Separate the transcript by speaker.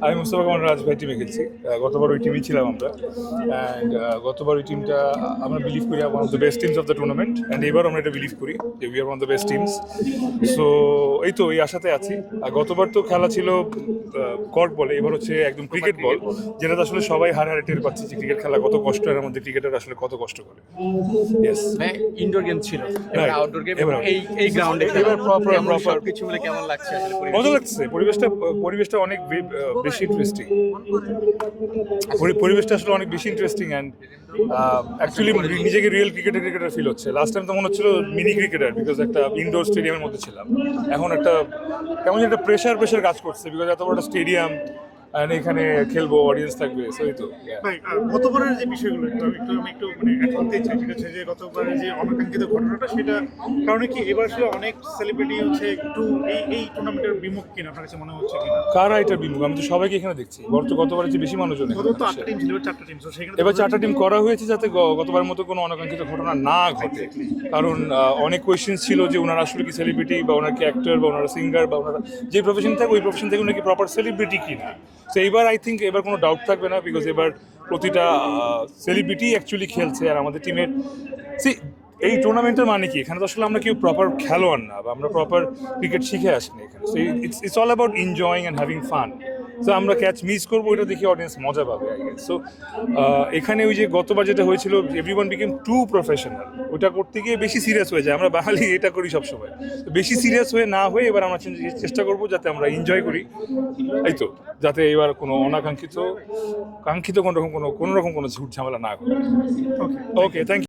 Speaker 1: আমি মুস্তফা কামাল রাজ ভাই টিমে খেলছি গতবার ওই টিমই ছিলাম আমরা। অ্যান্ড গতবার ওই টিমটা আমরা বিলিভ করি one of the best teams of the tournament and এবার আমরা এটা বিলিভ করি যে we are one of the best teams so এই তো এই আশাতে আছি। আর গতবার তো খেলা ছিল কর্ক বলে এবার হচ্ছে একদম ক্রিকেট বল যেটা আসলে সবাই হার হারে টের পাচ্ছি যে ক্রিকেট খেলা কত কষ্ট এর মধ্যে ক্রিকেটার আসলে কত কষ্ট করে। ইয়েস
Speaker 2: ইনডোর গেম ছিল। এবার. আউটডোর গেম এই এই গ্রাউন্ডে
Speaker 1: এবার proper.
Speaker 2: সবকিছু মিলে কেমন লাগছে আসলে
Speaker 1: মজা লাগছে। পরিবেশটা পরিবেশটা অনেক বে- বেশি ইন্টারেস্টিং পরিবেশটা আসলে অনেক বেশি ইন্টারেস্টিং অ্যান্ড অ্যাকচুয়ালি নিজেকে রিয়েল ক্রিকেটার ক্রিকেটার ফিল হচ্ছে। লাস্ট টাইম তো মনে হচ্ছিল মিনি ক্রিকেটার বিকজ একটা ইনডোর স্টেডিয়ামের মধ্যে ছিলাম। এখন একটা কেমন একটা প্রেশার প্রেশার কাজ করছে বিকজ এত বড় একটা স্টেডিয়াম অ্যান্ড এখানে খেলব অডিয়েন্স থাকবে সেই তো
Speaker 3: ভাই গতবারের যে বিষয়গুলো একটু আমি একটু আমি একটু মানে অ্যাড করতে চাই সেটা হচ্ছে যে গতবারের যে অনাকাঙ্ক্ষিত ঘটনাটা সেটা কারণে কি এবার আসলে অনেক সেলিব্রিটি হচ্ছে একটু এই এই টুর্নামেন্টের বিমুখ কিনা আপনার কাছে মনে হচ্ছে কিনা?
Speaker 1: কারা এটার বিমুখ? আমি তো সবাইকে এখানে দেখছি। গত গতবারের চেয়ে বেশি মানুষজন
Speaker 3: গত এবার চারটা টিম সেখানে
Speaker 1: এবার চারটা টিম করা হয়েছে যাতে গতবারের মতো কোনো অনাকাঙ্ক্ষিত ঘটনা না ঘটে। কারণ অনেক কোয়েশ্চেন ছিল যে ওনারা আসলে কি সেলিব্রিটি বা ওনার কি অ্যাক্টর বা ওনারা সিঙ্গার বা ওনারা যে প্রফেশন থাকে ওই প্রফেশন থেকে উনি কি প্রপার সেলিব্রিটি কি এবার এইবার আই থিঙ্ক এবার কোনো ডাউট থাকবে না বিকজ এবার প্রতিটা সেলিব্রিটি অ্যাকচুয়ালি খেলছে আর আমাদের টিমের সি এই টুর্নামেন্টের মানে কি? এখানে তো আসলে আমরা কেউ প্রপার খেলোয়াড় না বা আমরা প্রপার ক্রিকেট শিখে আসিনি এখানে। So it's it's all about enjoying and having fun তো আমরা ক্যাচ মিস করব, এটা দেখে অডিয়েন্স মজা পাবে আই সো এখানে ওই যে গতবার যেটা হয়েছিল এভরিওয়ান বিকেম টু প্রফেশনাল ওটা করতে গিয়ে বেশি সিরিয়াস হয়ে যায়। আমরা বাঙালি, এটা করি সবসময়। বেশি সিরিয়াস হয়ে না হয়ে এবার আমরা চেষ্টা করব, যাতে আমরা এনজয় করি। এই তো, যাতে এবার কোনো অনাকাঙ্ক্ষিত, কাঙ্ক্ষিত কোনো রকম কোনো কোনো রকম কোনো ঝুট ঝামেলা না করে ওকে ওকে থ্যাংক